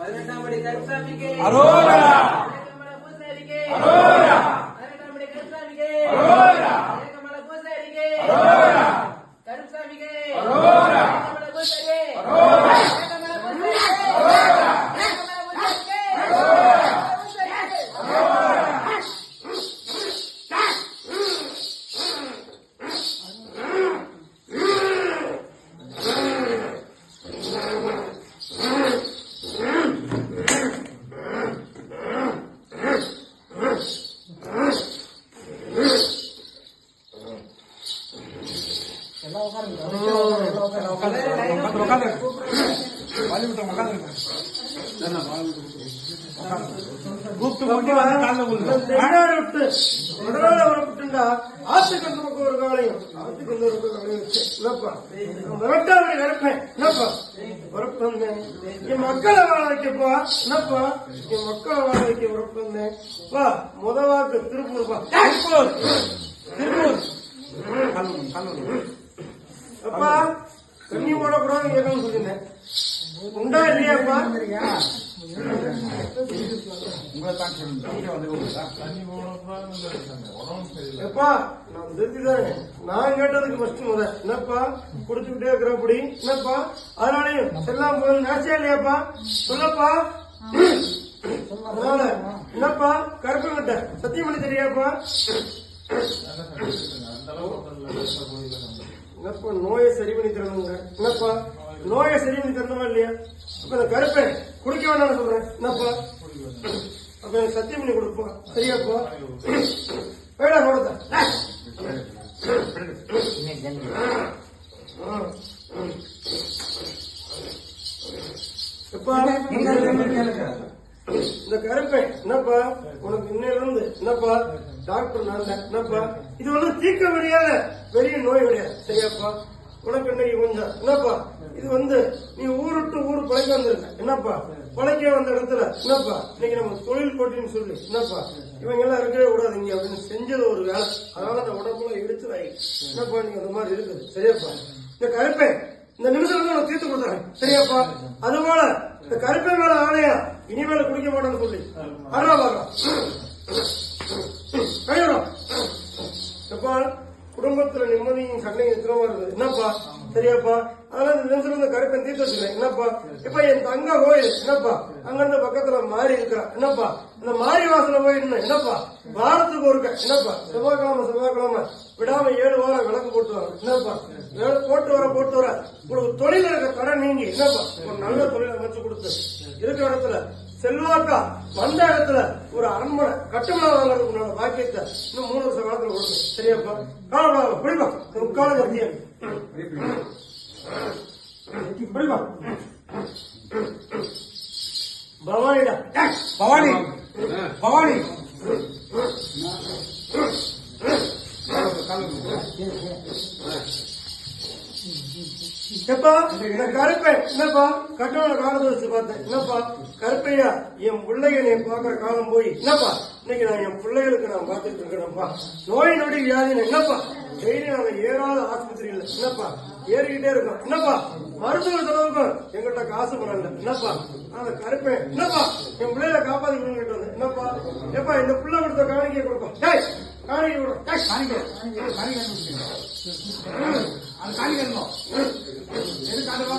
12ನೇ என்னப்பா விரட்டாமடி வரப்பேன் என்னப்பா வரப்பு வந்தேன் என் மக்களை வாழ வைக்கப்பா என்னப்பா என் மக்களை வாழ வைக்க வரப்பு வந்தேன் வா முத வாக்கு திருப்பூர்ப்பா திருப்பூர். திருப்பூர். அப்பா தண்ணி போடக்கூடாதுன்னு கேட்கணும்னு சொல்லியிருந்தேன். உண்டா இல்லையாப்பா உங்களை தான் சொல்லுங்க இங்கே எப்பா நான் திருப்தி நான் கேட்டதுக்கு ஃபர்ஸ்ட் முத. என்னப்பா? குடிச்சுக்கிட்டே இருக்கிறபடி என்னப்பா? அதனாலயும் எல்லாம் போய் நாச்சியா இல்லையாப்பா? சொல்லப்பா. அதனால என்னப்பா? கருப்பங்கிட்ட சத்தியம் பண்ணி தெரியாப்பா என்னப்பா நோயை சரி பண்ணி தரணுங்க என்னப்பா? நோயை சரி பண்ணி தரணுமா இல்லையா? அப்ப இந்த கருப்பை குடிக்க வேண்டாம்னு சொல்றேன். என்னப்பா? அப்ப எனக்கு சத்தியம் பண்ணி கொடுப்பா. சரியாப்பா? வேடா கொடுத்த. இந்த கருப்பை என்னப்பா? உனக்கு இன்னையில இருந்து என்னப்பா? டாக்டர் நான் என்னப்பா? இது ஒன்றும் தீர்க்க முடியாத பெரிய நோய் கிடையாது. சரியாப்பா? உனக்கு இன்னைக்கு கொஞ்சம் என்னப்பா? இது வந்து நீ ஊருட்டு விட்டு ஊர் பழைக்க வந்திருக்க. என்னப்பா? பழைக்க வந்த இடத்துல. என்னப்பா? இன்னைக்கு நம்ம தொழில் போட்டின்னு சொல்லி. என்னப்பா? இவங்க எல்லாம் இருக்கவே கூடாது இங்க அப்படின்னு செஞ்சது ஒரு வேலை. அதனால அந்த உடம்புல இடிச்சு என்னப்பா நீங்க அந்த மாதிரி இருக்குது? சரியாப்பா. இந்த கருப்பை இந்த நிமிஷம் வந்து நான் தீர்த்து கொடுத்துறேன். சரியாப்பா? அது போல இந்த கருப்பை மேல ஆணையா? இனிமேல குடிக்க மாட்டேன்னு சொல்லி. அறா வர்றா கையோட குடும்பத்துல நிம்மதியும் சண்டையும் எத்தனை இருக்குது? என்னப்பா? சரியாப்பா? அதனால இந்த நிமிஷம் இந்த தீர்த்து வச்சுக்கிறேன். என்னப்பா? இப்ப என் தங்க கோயில் என்னப்பா? அங்கிருந்து பக்கத்துல மாறி இருக்கிறான் என்னப்பா? இந்த மாறி வாசல போய் என்னப்பா? வாரத்துக்கு ஒருக்க என்னப்பா? செவ்வாய்க்கிழமை செவ்வாய்க்கிழமை. விடாம ஏழு வாரம் விளக்கு போட்டு வர என்னப்பா? போட்டு வர போட்டு வர. உங்களுக்கு தொழில இருக்க கடன் நீங்கி என்னப்பா? ஒரு நல்ல தொழில் அமைச்சு கொடுத்து இருக்கிற இடத்துல செல்வாக்கா வந்த இடத்துல ஒரு அரண்மனை கட்டுமனை வாங்குறதுக்கு உன்னோட பாக்கியத்தை இன்னும் மூணு வருஷம் காலத்துல கொடுக்கணும் சரியாப்பா? காலப்பா புரியுமா முக்கால கத்தியன் பவானிடா பவானி பவானி கால் விழுந்து எப்பா இந்த கருப்பை என்னப்பா? கட்டண காலத்தை வச்சு பார்த்தேன். என்னப்பா? கருப்பையா? என் பிள்ளைங்க நீ பாக்குற காலம் போய். என்னப்பா? இன்னைக்கு நான் என் பிள்ளைகளுக்கு நான் பார்த்துட்டு இருக்கிறேன்ப்பா. நோய் நொடி வியாதின்னு என்னப்பா? டெய்லி நாங்க ஏறாத ஆஸ்பத்திரியில். என்னப்பா? ஏறிக்கிட்டே இருக்கோம். என்னப்பா? மருத்துவ செலவுக்கும் எங்கிட்ட காசு பரவாயில்ல என்னப்பா? அந்த கருப்பை என்னப்பா? என் பிள்ளைகளை காப்பாத்தி கொடுங்கிட்டு வந்து என்னப்பா? எப்பா இந்த பிள்ளை கொடுத்த காணிக்கை டேய் காணிக்கை கொடுக்கும் காணிக்க. காணிக்க அது காணிக்க இருந்தோம் எது காணுமா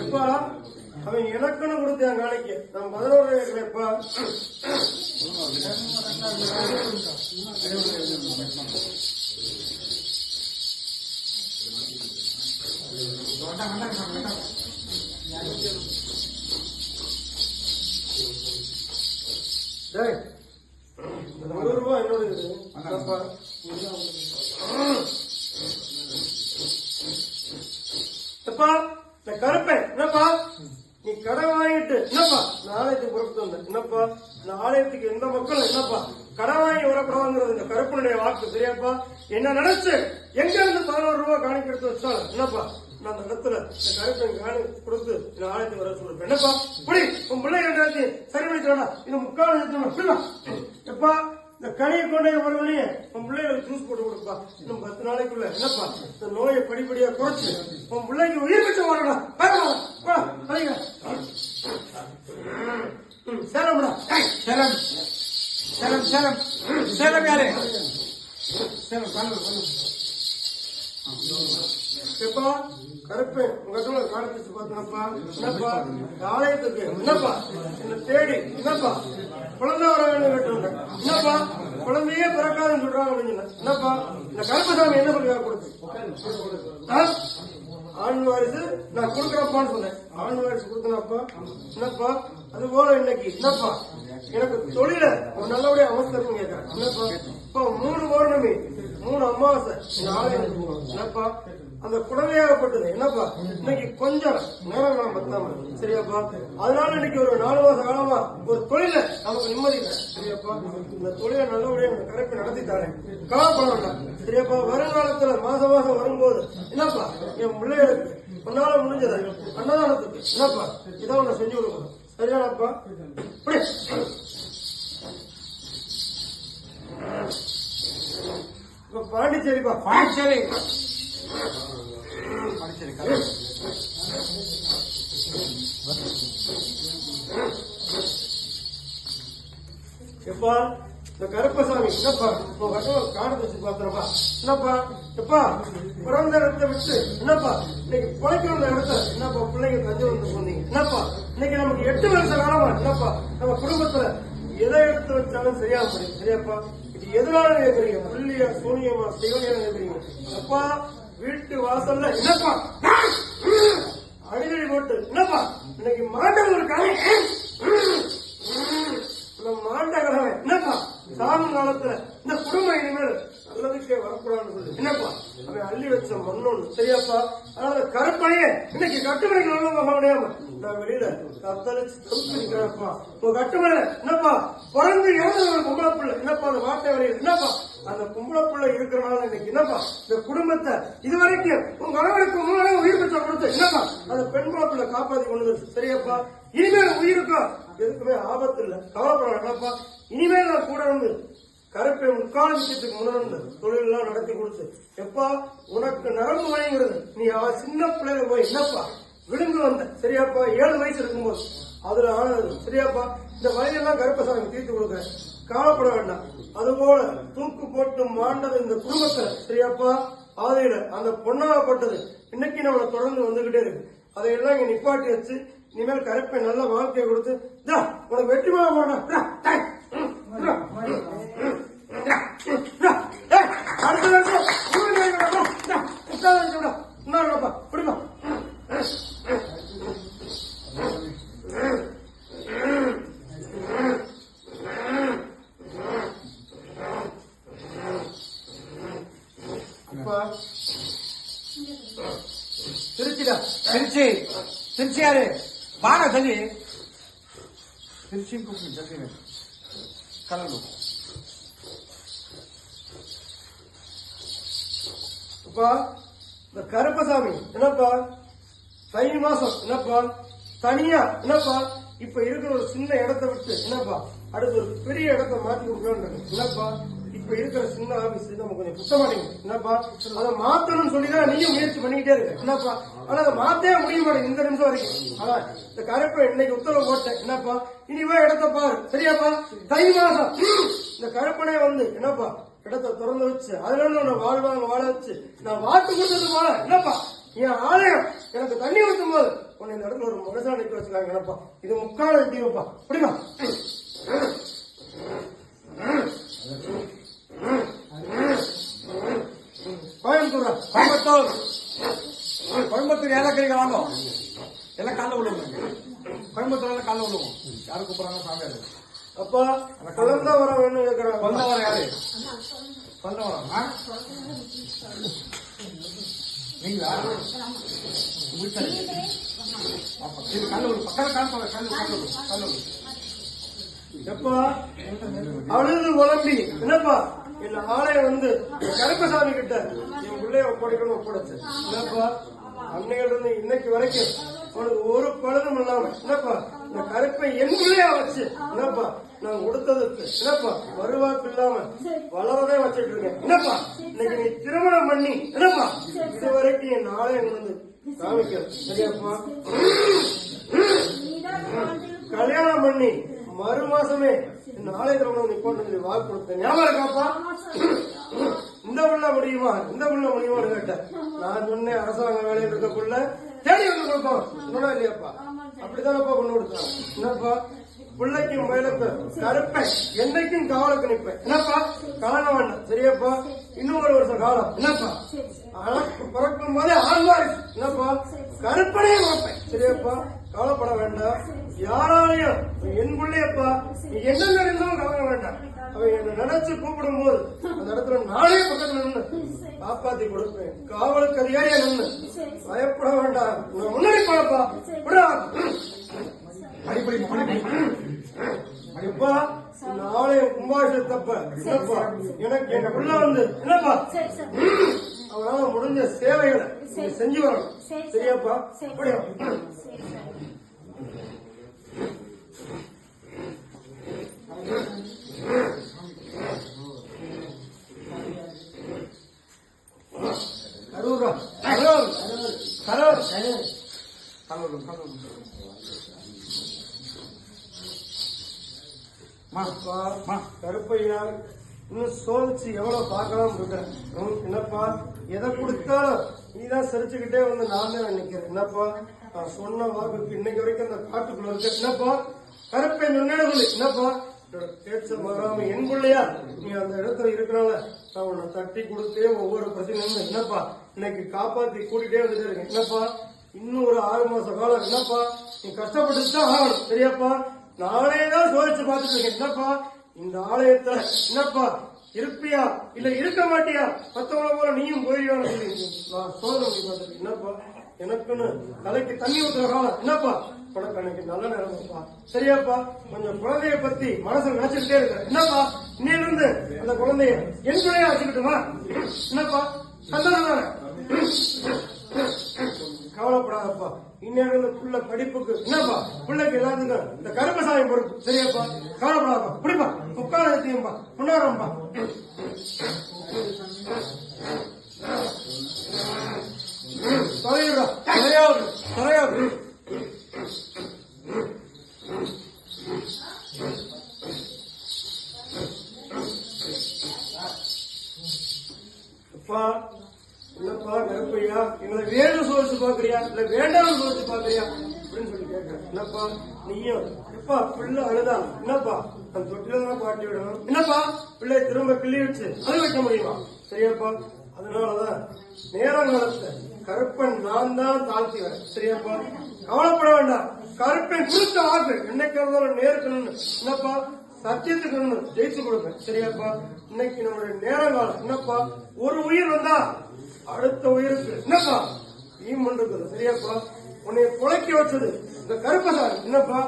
எப்பா? அவன் எனக்குன்னு கொடுத்தான் காணிக்க நான் பதினோரு கேட்கலப்பா டேய் இந்த நூறு ரூபாய் என்னோட இது அப்பா எப்பா இந்த கருப்பேன். என்னப்பா? நீ கடன் வாங்கிட்டு என்னப்பா? நாளைக்கு புறப்பட்டு வந்த என்னப்பா? இந்த ஆலயத்துக்கு எந்த மக்களும் என்னப்பா? கடன் வாங்கி வரக்கூடாதுங்கிறது இந்த கருப்பனுடைய வாக்கு சரியாப்பா? என்ன நினைச்சு எங்க இருந்து பதினோரு ரூபாய் காணிக்க எடுத்து வச்சாலும் என்னப்பா? நான் அந்த இடத்துல இந்த கருப்பன் காணி கொடுத்து இந்த ஆலயத்துக்கு வர சொல்றேன் என்னப்பா? புடி உன் பிள்ளை சரி பண்ணி இந்த முக்கால் எப்பா இந்த கனியை கொண்டு வரவனே உன் பிள்ளைகளுக்கு ஜூஸ் போட்டு கொடுப்பா. இன்னும் பத்து நாளைக்குள்ள என்னப்பா? இந்த நோயை படிப்படியா குறைச்சு உன் பிள்ளைக்கு உயிர் பெற்று வரணும் சேரம்டா சேலம் சேலம். சேலம் சேலம். யாரு? சேலம் கல்லூர் எப்பா? கருப்பேன் உங்க ஒரு காலத்தை வச்சு பார்த்தனப்பா என்னப்பா? ஆலயத்துக்கு என்னப்பா? என்ன தேடி என்னப்பா? குழந்தை வர வேண்டும் கேட்டு என்னப்பா? குழந்தையே பிறக்காதுன்னு சொல்றாங்க அப்படின்னு. என்னப்பா? இந்த கருப்பசாமி என்ன சொல்லி கொடுத்து? ஆண் வாரிசு நான் கொடுக்குறப்பான்னு சொன்னேன். ஆண் வாரிசு கொடுத்தனப்பா என்னப்பா? அது போல இன்னைக்கு. என்னப்பா? எனக்கு தொழில ஒரு நல்லபடியா அவசரம் கேட்கறேன் என்னப்பா? இப்ப மூணு பௌர்ணமி மூணு அமாவாசை. ஆலயம். என்னப்பா? அந்த குடலையாகப்பட்டது. என்னப்பா? இன்னைக்கு கொஞ்சம் நேரம் நான் பத்தாம சரியாப்பா? அதனால இன்னைக்கு ஒரு நாலு மாச காலமா ஒரு தொழில நமக்கு நிம்மதி இல்லை. சரியாப்பா? இந்த தொழிலை நல்லபடியா இந்த கரைப்பை நடத்தி தரேன் கவலைப்பட வேண்டாம் சரியாப்பா? வருங்காலத்துல மாசம் மாசம் வரும்போது என்னப்பா? என் பிள்ளைகளுக்கு உன்னால முடிஞ்சதை அன்னதானத்துக்கு என்னப்பா? இதை ஒண்ணு செஞ்சு கொடுக்கணும் சரியானப்பா? இப்படி இப்ப பாண்டிச்சேரிப்பா. பாண்டிச்சேரி. எப்பா இந்த கருப்பசாமி என்னப்பா? உன் கட்டளை காடு வச்சு பாத்துறப்பா என்னப்பா? எப்பா? பிறந்த இடத்தை விட்டு என்னப்பா? இன்னைக்கு பிழைக்க வந்த இடத்த என்னப்பா பிள்ளைங்க தஞ்சை வந்து சொன்னீங்க? என்னப்பா? இன்னைக்கு நமக்கு எட்டு வருஷ காலமா? என்னப்பா? நம்ம குடும்பத்துல எதை எடுத்து வச்சாலும் சரியா முடியும் சரியாப்பா? இது எதனால கேக்குறீங்க புள்ளியா சூனியமா சிவனியா கேக்குறீங்க அப்பா வீட்டு வாசல்ல என்னப்பா? அடிக்கடி போட்டு என்னப்பா? இன்னைக்கு மாட்டம் இருக்காங்க நம்ம மாண்டகரவன் என்னப்பா? சாகும் காலத்துல இந்த குடும்பம் இனிமேல் நல்லதுக்கே வரக்கூடாதுன்னு சொல்லி. என்னப்பா? அவன் அள்ளி வச்ச மண்ணோன்னு சரியாப்பா? அதனால கருப்பனையே இன்னைக்கு கட்டுமலைக்கு நல்ல போக முடியாம? நான் வெளியில தத்தளிச்சு தவிர்த்து நிக்கிறப்பா உங்க கட்டுமலை என்னப்பா? பிறந்து இறந்த ஒரு பொம்பளை பிள்ளை. என்னப்பா அந்த வார்த்தை வரையில்? என்னப்பா? அந்த பொம்பளை இருக்கிறனால இன்னைக்கு என்னப்பா? இந்த குடும்பத்தை இது வரைக்கும் உங்க கணவனுக்கு முன்னாடி உயிர் பெற்ற கொடுத்து என்னப்பா? அந்த பெண் குழப்பிள்ள காப்பாத்தி கொண்டு வந்து சரியாப்பா? இனிமேல் உயிருக்கும் எதுக்குமே ஆபத்து இல்ல. கவலைப்பட வேண்டாம்ப்பா இனிமேல் நான் கூட வந்து கருப்பை முக்கால் விஷயத்துக்கு முன்னிருந்து தொழில் எல்லாம் நடத்தி கொடுத்து எப்பா உனக்கு நரம்பு வழிங்கிறது நீ சின்ன பிள்ளைங்க போய் என்னப்பா? விழுந்து வந்த. சரியாப்பா? ஏழு வயசு இருக்கும்போது. அதுல ஆனது. சரியாப்பா? இந்த வழியெல்லாம் கருப்பசாமி தீர்த்து கொடுக்குறேன். கவலைப்பட வேண்டாம். அதுபோல தூக்கு போட்டு மாண்டது இந்த குடும்பத்தை சரியாப்பா? ஆதையில அந்த பொன்னாகப்பட்டது. இன்னைக்கு நம்மளை தொடர்ந்து வந்துகிட்டே இருக்கு. அதையெல்லாம் இங்க நிப்பாட்டி வச்சு இனிமேல் கருப்பை நல்ல வாழ்க்கையை கொடுத்து உனக்கு வெற்றி மாற அடுத்த வருஷம் ஊருக்கு வைக்கணும். தா, உட்கார வைக்கணும். இந்தாங்கப்பா, பிடிப்பா. அப்பா, திருச்சிடா திருச்சி திருச்சி யாரு வாங்க சொல்லி திருச்சி கூப்பிடு ஜல்தி கல்லூர் அப்பா இந்த கருப்பசாமி என்னப்பா? தை மாசம் என்னப்பா? தனியா என்னப்பா? இப்ப இருக்கிற ஒரு சின்ன இடத்தை விட்டு என்னப்பா? அடுத்து ஒரு பெரிய இடத்த மாத்தி கொடுக்கணும் என்னப்பா? இப்ப இருக்கிற சின்ன ஆபீஸ் நம்ம கொஞ்சம் புத்த மாட்டேங்குது என்னப்பா? அதை மாத்தணும்னு சொல்லிதான் நீயும் முயற்சி பண்ணிக்கிட்டே இருக்க. என்னப்பா? ஆனா அதை மாத்தே முடிய மாட்டேங்குது இந்த நிமிஷம் வரைக்கும். ஆனா இந்த கருப்பை இன்னைக்கு உத்தரவு போட்டேன். என்னப்பா? இனிமே இடத்த பாரு. சரியாப்பா? தை மாசம் இந்த கருப்பனே வந்து என்னப்பா? இடத்த திறந்து வச்சு அதுல இருந்து உன்னை வாழ்வாங்க வாழ வச்சு நான் வாட்டு கொடுத்தது போல. என்னப்பா? என் ஆலயம். எனக்கு தண்ணி ஊற்றும் போது உன்னை இந்த இடத்துல ஒரு மனுஷன் நிற்க வச்சுக்காங்க என்னப்பா? இது முக்கால தீவப்பா. புரியுமா கோயம்புத்தூர் கோயம்புத்தூர். கோயம்புத்தூர் ஏலக்கறிங்க வாங்க? எல்லாம் காலைல விழுவுங்க கோயம்புத்தூர் எல்லாம் காலைல விழுவோம். யாரு கூப்பிடுறாங்க? சாமியார். அப்பா குழந்தை வர வேணும் கேட்கிறாங்க? வர யாரு? கொல்லவரம் ஆ? நீங்களா? கல்லூர் பக்கம் கால் கல்லூர் கல்லூர் கல்லூர் உழம்பி என்னப்பா? இந்த ஆலயம் வந்து கருப்பசாமி கிட்ட என் பிள்ளைய ஒப்படைக்கணும் ஒப்படைச்சு. என்னப்பா? அன்னையில இருந்து இன்னைக்கு வரைக்கும் உனக்கு ஒரு பழுதும் இல்லாம என்னப்பா? இந்த கருப்பை என் பிள்ளையா வச்சு. என்னப்பா? நான் கொடுத்ததுக்கு என்னப்பா? வருவாக்கு இல்லாம வளரவே வச்சுட்டு இருக்கேன். என்னப்பா? இன்னைக்கு நீ திருமணம் பண்ணி என்னப்பா? இது வரைக்கும் என் நாளே வந்து காமிக்கல. சரியாப்பா? கல்யாணம் பண்ணி மறு மாசமே இந்த ஆலயத்துல கொண்டு வந்து நிப்பாட்டு சொல்லி வாக்கு கொடுத்தேன் ஞாபகம் இருக்காப்பா? இந்த உள்ள முடியுமா? இந்த உள்ள முடியுமான்னு கேட்டேன் நான் சொன்னேன் அரசாங்க வேலையில் இருக்கக்குள்ள தேடி வந்து கொடுப்போம் சொன்னா இல்லையாப்பா? அப்படித்தானப்பா கொண்டு கொடுத்தாங்க என்னப்பா? பிள்ளைக்கும் மயிலுக்கும் கருப்பேன் என்னைக்கும் காவலுக்கு நிற்பேன் என்னப்பா? காலம் வேண்டாம். சரியாப்பா? இன்னும் ஒரு வருஷம் காலம். என்னப்பா? ஆனா பிறக்கும் போதே ஆழ்வாரி என்னப்பா? கருப்பனையே பார்ப்பேன் சரியாப்பா? கவலைப்பட வேண்டாம். யாராலையும் என் பிள்ளையப்பா நீ என்ன இருந்தாலும் கவலை வேண்டாம். அவன் என்ன நினைச்சு கூப்பிடும் போது அந்த இடத்துல நானே பக்கத்துல நின்று காப்பாத்தி கொடுப்பேன். காவலுக்கு அதிகாரியா நின்று பயப்பட வேண்டாம். நான் முன்னாடி போனப்பா. அடிப்படி அடிப்படை அடிப்படை எப்பா நாளை எனக்கு எங்க பிள்ளை வந்து என்னப்பா? அவனால முடிஞ்ச சேவைகளை செஞ்சு வரணும். சரியாப்பா? அப்படியா? கரூரா? கரூர் கரூர் அப்பா, மா கருப்பையா இன்னும் சோதிச்சு எவ்வளவு பார்க்கலாம் இருக்கேன். ம், என்னப்பா? எதை கொடுத்தாலும் நீதான் சிரிச்சுக்கிட்டே வந்து நான் தான் நினைக்கிறேன். என்னப்பா? நான் சொன்ன வாக்கு இன்னைக்கு வரைக்கும் அந்த காட்டுக்குள்ள இருக்க என்னப்பா? கருப்பை நினைவுகள் என்னப்பா? பேச்ச மாறாம என் பிள்ளையா நீ அந்த இடத்துல இருக்கிறனால நான் உன்னை தட்டி கொடுத்தே ஒவ்வொரு பிரச்சனையும் என்னப்பா? இன்னைக்கு காப்பாத்தி கூட்டிட்டே வந்துட்டு இருக்கேன் என்னப்பா? இன்னும் ஒரு ஆறு மாச காலம். என்னப்பா? நீ கஷ்டப்பட்டு தான் ஆகணும். சரியாப்பா? நானே தான் சோதிச்சு பார்த்துட்டு இருக்கேன். என்னப்பா? இந்த ஆலயத்துல என்னப்பா? இருப்பியா? இல்ல இருக்க மாட்டியா? மத்தவங்கள போல நீயும் போயிருவான்னு சொல்லி நான் சோதனை பண்ணி என்னப்பா? எனக்குன்னு தலைக்கு தண்ணி ஊத்துற காலம். என்னப்பா? உனக்கு எனக்கு நல்ல நேரம்ப்பா சரியாப்பா? கொஞ்சம் குழந்தைய பத்தி மனசுல நினைச்சுக்கிட்டே இருக்க. என்னப்பா? இன்னையில இருந்து அந்த குழந்தைய என் பிள்ளையா வச்சுக்கிட்டுமா என்னப்பா? சந்தோஷம் கவலைப்படாதப்பா. இன்னும் புள்ள படிப்புக்கு என்னப்பா? பிள்ளைக்கு எல்லாத்துக்கும் இந்த கருமசாயம் பொறுப்பு. சரியாப்பா? கவலைப்படாதப்பா. பிடிப்பா. உட்கார ஏத்தியம்பா முன்னாரம்பா தொலைகிறா தலையாவது தலையாவது அப்பா என்னப்பா கருப்பையா எங்களை வேணும் சோதிச்சு பாக்குறியா இல்ல வேண்டாம் சோதிச்சு பாக்குறியா அப்படின்னு சொல்லி கேட்கிறேன் என்னப்பா நீயும்? எப்பா பிள்ளை அழுதா? என்னப்பா அந்த தொட்டில தான் பாட்டி விடணும்? என்னப்பா பிள்ளை திரும்ப கிள்ளி வச்சு அது வைக்க முடியுமா? சரியாப்பா அதனாலதான் நேரங்காலத்தை கருப்பன் நான் தான் தாழ்த்தி வரேன். சரியாப்பா கவலைப்பட வேண்டாம். கருப்பன் குறித்த ஆற்று என்னைக்கு இருந்தாலும் நேருக்கணும்னு. என்னப்பா சத்தியத்துக்கு ஒண்ணு ஜெயிச்சு கொடுப்பேன். சரியாப்பா இன்னைக்கு நம்மளுடைய நேரங்காலம் என்னப்பா ஒரு உயிர் வந்தா அடுத்த உயிருக்கு. என்னப்பா ஈமன் இருக்குது சரியாப்பா? உன்னை புழைக்க வச்சது இந்த கருப்பசாமி. என்னப்பா?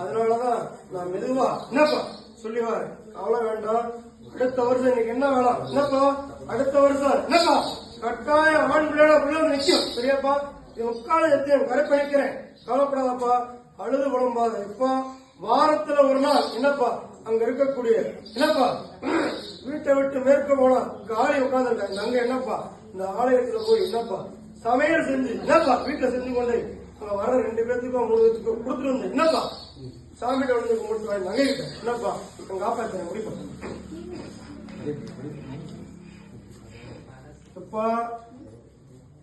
அதனாலதான் நான் மெதுவா என்னப்பா? சொல்லி வரேன் கவலை வேண்டாம். அடுத்த வருஷம் இன்னைக்கு என்ன வேணாம் என்னப்பா? அடுத்த வருஷம். என்னப்பா? கட்டாயம் ஆண் பிள்ளையோட பிள்ளை நிற்கும் நிக்கும். சரியாப்பா? இது முக்கால எத்தையும் கருப்பணிக்கிறேன் கவலைப்படாதப்பா. அழுது குழம்பாத இப்போ வாரத்துல ஒரு நாள் என்னப்பா? அங்க இருக்கக்கூடிய என்னப்பா? வீட்டை விட்டு மேற்க போனா காலி உட்கார்ந்துருக்காங்க அங்க என்னப்பா? இந்த ஆலயத்துல போய் என்னப்பா? சமையல் செஞ்சு என்னப்பா வீட்டுல செஞ்சு கொண்டு வர ரெண்டு பேர்த்துக்கும் மூணு பேர்த்துக்கும் கொடுத்துட்டு வந்து என்னப்பா? சாமிகிட்ட வந்து கும்பிட்டு வாங்கி. நகைகிட்ட என்னப்பா? அங்க காப்பாற்ற முடிப்பா அப்பா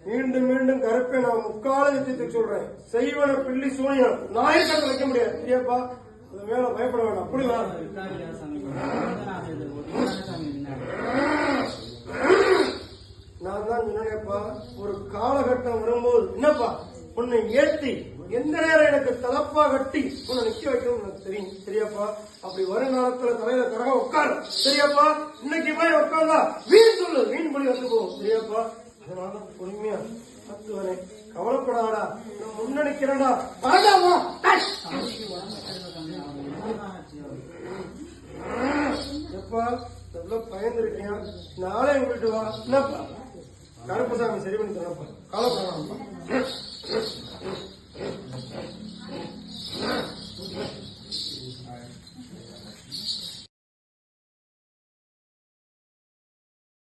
மீண்டும் மீண்டும் கருப்பை நான் முக்கால யுத்தத்துக்கு சொல்றேன். செய்வன பிள்ளி சூனியம். நாயக்கத்தை வைக்க முடியாது. சரியாப்பா அது மேல பயப்பட வேண்டாம். அப்படி வேணாம் நான் ஒரு காலகட்டம் வரும்போது என்னப்பா உன்னை ஏத்தி எந்த நேரம் எனக்கு தலப்பா கட்டி உன்னை நிக்க வைக்கணும் எனக்கு தெரியும். சரியாப்பா அப்படி வரும் காலத்துல தலையில கரகம் உட்காரு சரியாப்பா இன்னைக்கு போய் உட்கார்ந்தா வீண் சொல்லு வீண் பண்ணி வந்து போகும். சரியாப்பா அதனால பொறுமையா பத்து கவலைப்படாடா நான் முன்னணிக்கிறேன்டா பரதாமா எப்பா நல்லா பயந்துருக்கியா? நாளே உங்கள்கிட்ட வா. என்னப்பா? கருப்பசாமி சரி பண்ணி தரப்பா கவலைப்படாமப்பா